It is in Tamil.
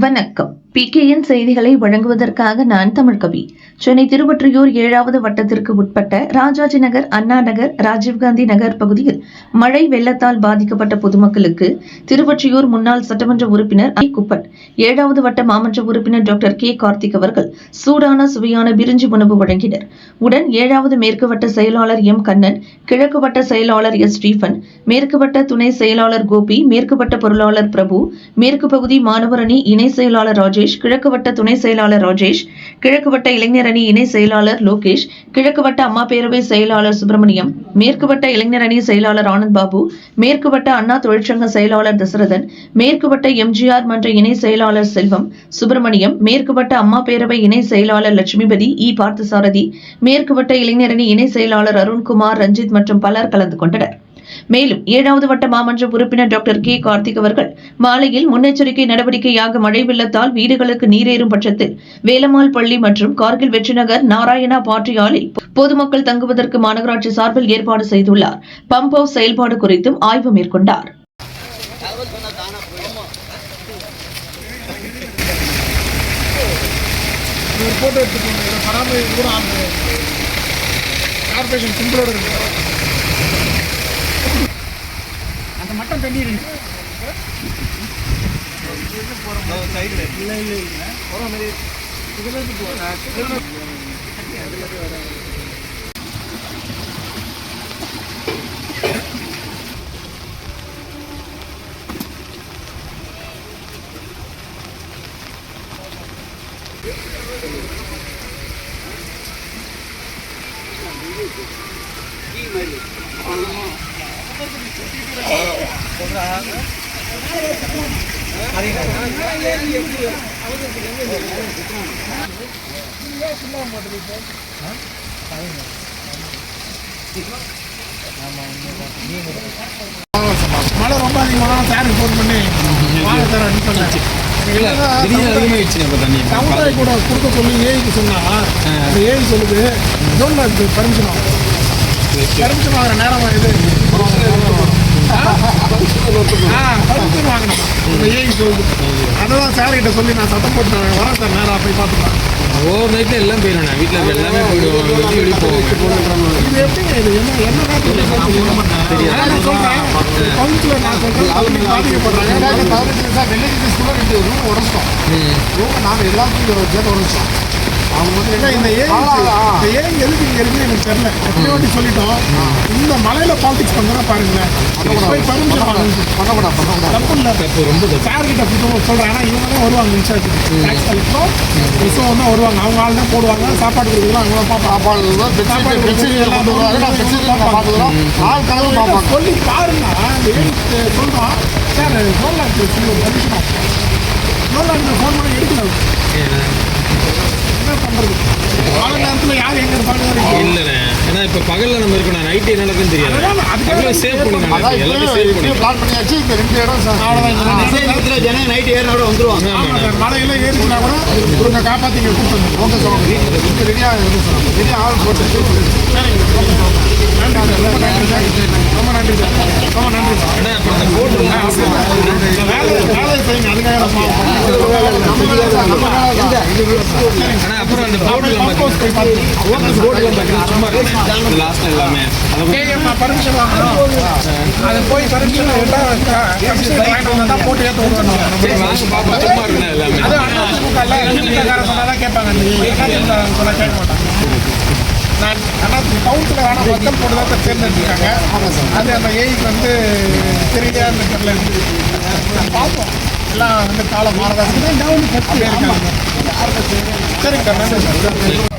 வணக்கம். பிகேஎன் செய்திகளை வழங்குவதற்காக நான் தமிழ்கவி சென்னை திருவொற்றியூர் ஏழாவது வட்டத்திற்கு உட்பட்ட ராஜாஜி நகர் அண்ணா நகர் ராஜீவ்காந்தி நகர் பகுதியில் மழை வெள்ளத்தால் பாதிக்கப்பட்ட பொதுமக்களுக்கு திருவொற்றியூர் முன்னாள் சட்டமன்ற உறுப்பினர் ஐ குப்பன் ஏழாவது வட்ட மாமன்ற உறுப்பினர் டாக்டர் கே. கார்த்திக் அவர்கள் சூடான சுவையான பிரிஞ்சி உணவு வழங்கினர். உடன் ஏழாவது மேற்கு வட்ட செயலாளர் எம். கண்ணன் கிழக்கு வட்ட செயலாளர் எஸ். ஸ்டீபன் மேற்கு வட்ட துணை செயலாளர் கோபி மேற்கு வட்ட பொருளாளர் பிரபு மேற்கு பகுதி மாணவரணி இணை செயலாளர் ராஜேஷ் கிழக்கு வட்ட துணை செயலாளர் ராஜேஷ் கிழக்கு வட்ட இளைஞர் அணி இணை செயலாளர் லோகேஷ் கிழக்கு வட்ட அம்மா பேரவை செயலாளர் சுப்பிரமணியம் மேற்கு வட்ட இளைஞர் அணி செயலாளர் ஆனந்த் பாபு மேற்கு வட்ட அண்ணா தொழிற்சங்க செயலாளர் தசரதன் மேற்கு வட்ட எம்ஜிஆர் மன்ற இணை செயலாளர் செல்வம் சுப்பிரமணியம் மேற்கு வட்ட அம்மா பேரவை இணை செயலாளர் லட்சுமிபதி இ. பார்த்தசாரதி மேற்கு வட்ட இளைஞரணி இணை செயலாளர் அருண்குமார் ரஞ்சித் மற்றும் பலர் கலந்து கொண்டனர். மேலும் ஏழாவது வட்ட மாமன்ற உறுப்பினர் டாக்டர் கே. கார்த்திக் அவர்கள் மாலையில் முன்னெச்சரிக்கை நடவடிக்கையாக மழை வெள்ளத்தால் வீடுகளுக்கு நீரேறும் பட்சத்தில் வேலமால் பள்ளி மற்றும் கார்கில் வெற்றிநகர் நாராயணா பாட்டி பொதுமக்கள் தங்குவதற்கு மாநகராட்சி சார்பில் ஏற்பாடு செய்துள்ளார். பம்ப் ஹவுஸ் செயல்பாடு குறித்தும் ஆய்வு மேற்கொண்டார். எடுத்துக்கோங்க. கூட கார்பரேஷன் சிம்பிளோட இருக்கு. அந்த மட்டம் தண்ணி இருக்கு. இல்லை இல்லை இல்லை போகிற மாதிரி இதுல இருந்து போகிறேன் மழை ரொம்ப அதிகமாக சாருக்கு ஃபோன் பண்ணி வாங்க தர அனுப்பினேன் அதிகமாகிடுச்சு கூட கொடுக்க சொல்லி ஏஐக்கு சொன்னா ஏஐ சொல்லுது ஜோன்ல பர்மிஷன் ஆகும் பர்மிஷன் வாங்குற நேரம் இது இந்த ஏஐ சொல்லுது அதான் சார் கிட்ட சொல்லி நான் சத்தம் போட்டு நான் வரேன் சார் நேரம் போய் பார்த்துக்கலாம். ஓவர் நைட்டில் எல்லாம் போயிடும் நான். வீட்டில் இருக்க எல்லாமே போயிடுவோம் வெட்டி வெடி போவோம் இது எப்படிங்க இது என்ன என்ன நேரத்துல நான் சொல்றேன். கவுன்சிலர் நான் சொல்றேன். அவங்க பாதிக்கப்படுறாங்க ஏன்னா இந்த ஏஐ இந்த ஏஐ எதுக்கு இங்க இருக்குன்னு எனக்கு தெரியல. எத்தனை வாட்டி சொல்லிட்டோம். இந்த மலையில பாலிடிக்ஸ் பண்றா பாருங்களேன். போய் பர்மிஷன் வாங்கணும் தப்பு இல்லை. இப்போ ரொம்ப தப்பு. சார் கிட்ட கொடுத்து சொல்றேன் ஆனா இவங்க தான் வருவாங்க இன்சார்ஜ் டேக்ஸ் கலெக்டரும் எஸ்ஓவும் தான் வருவாங்க. அவங்க ஆள் தான் போடுவாங்க. சாப்பாடு கொடுக்கலாம் அவங்க தான் பார்ப்பாங்க. சாப்பாடு சொல்லி பாருங்க. சொல்றோம். சார் கவர்மெண்ட் சொல்லி ஒரு பர்மிஷன் கவர்மெண்ட் ஃபோன் பண்ணி எடுக்கல. என்ன பண்றது மழை நேரத்துல யார் எங்க இருப்பாங்க இல்லைண்ணே. ஏன்னா இப்போ பகலில் நம்ம இருக்கணும் நைட்டு என்ன நடக்குன்னு தெரியாது. அதான் அதுக்காக பகலில் சேவ் பண்ணுங்க எல்லாத்தையும் சேவ் பண்ணுங்க அவ்வளோதான் ஜன நைட் ஏறினோட வந்துருவாங்க. ஆமா சார். மழையில ஏறிச்சுனா கூட இவங்க காப்பாத்தி இங்க கூப்பிட்டு ஓகே சார். நன்றி சார் ரொம்ப நன்றி சார் ரொம்ப நன்றி சார் ரொம்ப நன்றி சார் ஆனால் இப்போ அந்த போட்டு வேலை வேலை செய்யுங்க அதுக்காக நான் ஆனால் அப்புறம் அந்த லாஸ்ட் எல்லாமே அது போய் பர்மிஷன் தான் போட்டு ஏற்ற விடணும் எல்லாமே அது சொன்னாதான் கேட்பாங்க சொன்னா கேட்க மாட்டாங்க நான் ஆனால் கவுன்சிலர் ஆனால் மக்கள் போட்டு தான் தேர்ந்தெடுத்துருக்காங்க அது அந்த ஏஐக்கு வந்து தெரியலையா தெரியல பார்ப்போம் எல்லாம் வந்து காலம் மாறதான் அப்படியே இருக்காங்க. சரிங்க சார் நன்றி. சார்